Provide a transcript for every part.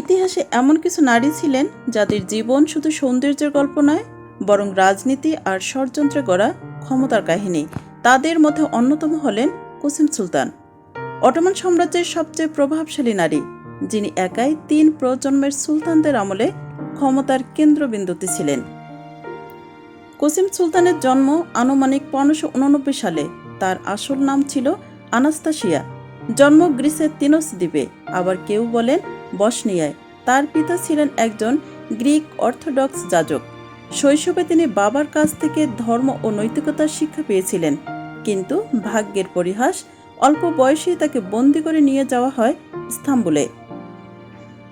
ইতিহাসে এমন কিছু নারী ছিলেন যাদের জীবন শুধু সৌন্দর্যের গল্প নয়, বরং রাজনীতি আর ষড়যন্ত্রে গড়া ক্ষমতার কাহিনী। তাদের মধ্যে অন্যতম হলেন কুসিম সুলতান, অটোমান সাম্রাজ্যের সবচেয়ে প্রভাবশালী নারী, যিনি একাই তিন প্রজন্মের সুলতানদের আমলে ক্ষমতার কেন্দ্রবিন্দুতে ছিলেন। কুসিম সুলতানের জন্ম আনুমানিক পনেরোশো উননব্বই সালে। তার আসল নাম ছিল আনাস্তাসিয়া জন্ম গ্রিসের তিনোস দ্বীপে। আবার কেউ বলেন বসনিয়ায়। তার পিতা ছিলেন একজন গ্রিক অর্থোডক্স যাজক। শৈশবে তিনি বাবার কাছ থেকে ধর্ম ও নৈতিকতার শিক্ষা পেয়েছিলেন। কিন্তু ভাগ্যের পরিহাস, অল্প বয়সেই তাকে বন্দি করে নিয়ে যাওয়া হয় ইস্তাম্বুলে।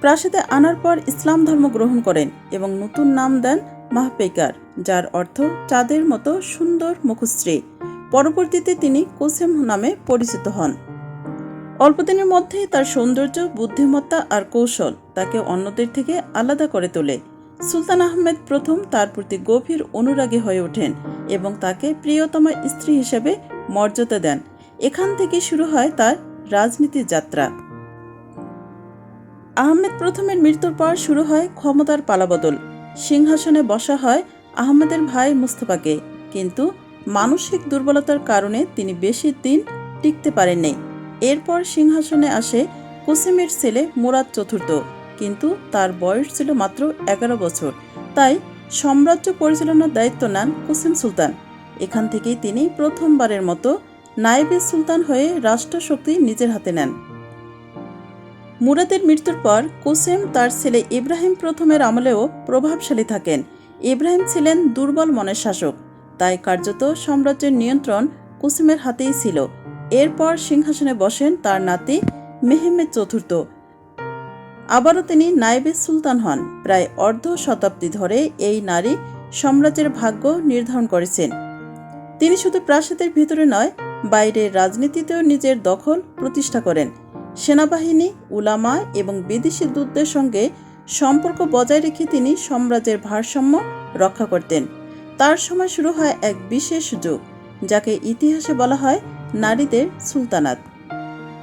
প্রাসাদে আনার পর ইসলাম ধর্ম গ্রহণ করেন এবং নতুন নাম দেন মাহপেকার, যার অর্থ চাঁদের মতো সুন্দর মুখশ্রী। পরবর্তীতে তিনি কোসেম নামে পরিচিত হন। অল্পদিনের মধ্যেই তার সৌন্দর্য, বুদ্ধিমত্তা আর কৌশল তাকে অন্যদের থেকে আলাদা করে তোলে। সুলতান আহমেদ প্রথম তার প্রতি গভীর অনুরাগী হয়ে ওঠেন এবং তাকে প্রিয়তমা স্ত্রী হিসেবে মর্যাদা দেন। এখান থেকে শুরু হয় তার রাজনীতির যাত্রা। আহমেদ প্রথমের মৃত্যুর পর শুরু হয় ক্ষমতার পালাবদল। সিংহাসনে বসা হয় আহমেদের ভাই মুস্তফাকে। কিন্তু মানসিক দুর্বলতার কারণে তিনি বেশি দিন টিকতে পারেননি। এরপর সিংহাসনে আসে কুসিমের ছেলে মুরাদ চতুর্থ কিন্তু তার বয়স ছিল মাত্র এগারো বছর। তাই সাম্রাজ্য পরিচালনার দায়িত্ব নেন কুসিম সুলতান। এখান থেকেই তিনি প্রথমবারের মতো নায়েবে সুলতান হয়ে রাষ্ট্রশক্তি নিজের হাতে নেন। মুরাদের মৃত্যুর পর কুসেম তার ছেলে ইব্রাহিম প্রথমের আমলেও প্রভাবশালী থাকেন। ইব্রাহিম ছিলেন দুর্বল মনের শাসক। তাই কার্যত সাম্রাজ্যের নিয়ন্ত্রণ কুসিমের হাতেই ছিল। এরপর সিংহাসনে বসেন তার নাতি মেহেমেদ চতুর্থ। আবারও তিনি নায়েবে সুলতান হন। প্রায় অর্ধ শতাব্দী ধরে এই নারী সাম্রাজ্যের ভাগ্য নির্ধারণ করেছেন। তিনি শুধু প্রাসাদের ভিতরে নয়, বাইরের রাজনীতিতেও নিজের দখল প্রতিষ্ঠা করেন। সেনাবাহিনী, উলামা এবং বিদেশি দূতদের সঙ্গে সম্পর্ক বজায় রেখে তিনি সাম্রাজ্যের ভারসাম্য রক্ষা করতেন। তার সময় শুরু হয় এক বিশেষ যুগ, যাকে ইতিহাসে বলা হয় নারীদের সুলতানাত।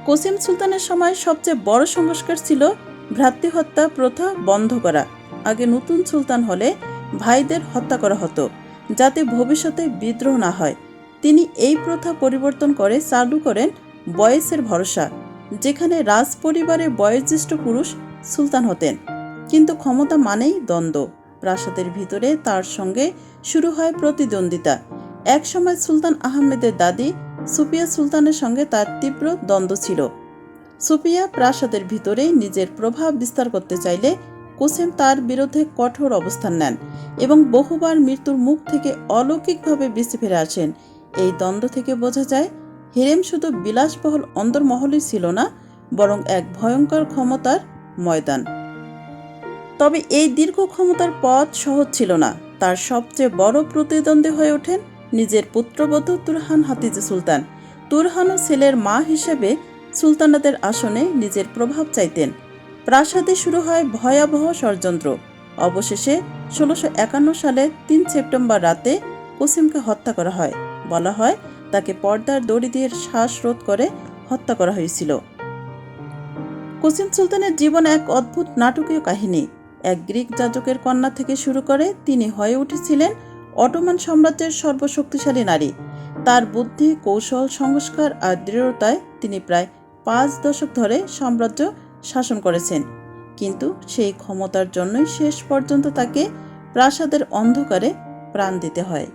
কোসিম সুলতানের সময় সবচেয়ে বড় সংস্কার ছিল ভ্রাতৃহত্যা প্রথা বন্ধ করা। আগে নতুন সুলতান হলে ভাইদের হত্যা করা হতো, যাতে ভবিষ্যতে বিদ্রোহ না হয়। তিনি এই প্রথা পরিবর্তন করে চালু করেন বয়সের ভরসা, যেখানে রাজ পরিবারের বয়োজ্যেষ্ঠ পুরুষ সুলতান হতেন। কিন্তু ক্ষমতা মানেই দ্বন্দ্ব। প্রাসাদের ভিতরে তার সঙ্গে শুরু হয় প্রতিদ্বন্দ্বিতা। একসময় সুলতান আহমেদের দাদি সুপিয়া সুলতানের সঙ্গে তার তীব্র দ্বন্দ্ব ছিল। সুপিয়া প্রাসাদের ভিতরে নিজের প্রভাব বিস্তার করতে চাইলে কোসেম তার বিরুদ্ধে কঠোর অবস্থান নেন এবং বহুবার মৃত্যুর মুখ থেকে অলৌকিকভাবে বেঁচে ফিরে আসেন। এই দ্বন্দ্ব থেকে বোঝা যায়, হিরেম শুধু বিলাসবহল অন্দরমহলই ছিল না, বরং এক ভয়ঙ্কর ক্ষমতার ময়দান। তবে এই দীর্ঘ ক্ষমতার পথ সহজ ছিল না। তার সবচেয়ে বড় প্রতিদ্বন্দ্বী হয়ে ওঠেন নিজের পুত্রবধূ তুরহান হাতিজে সুলতান। তুরহানও ছেলের মা হিসেবে সুলতানাদের আসনে নিজের প্রভাব চাইতেন। প্রাসাদে শুরু হয় ভয়াবহ ষড়যন্ত্র। অবশেষে ষোলোশো একান্ন সালে তিন সেপ্টেম্বর রাতে কুসিমকে হত্যা করা হয়। বলা হয়, তাকে পর্দার দড়ি দিয়ে শ্বাসরোধ করে হত্যা করা হয়েছিল। কুসিম সুলতানের জীবন এক অদ্ভুত নাটকীয় কাহিনী। এক গ্রিক যাজকের কন্যা থেকে শুরু করে তিনি হয়ে উঠেছিলেন অটোমান সাম্রাজ্যের সর্বশক্তিশালী নারী। তার বুদ্ধি, কৌশল, সংস্কার আর দৃঢ়তায় তিনি প্রায় পাঁচ দশক ধরে সাম্রাজ্য শাসন করেছেন। কিন্তু সেই ক্ষমতার জন্যই শেষ পর্যন্ত তাকে প্রাসাদের অন্ধকারে প্রাণ দিতে হয়।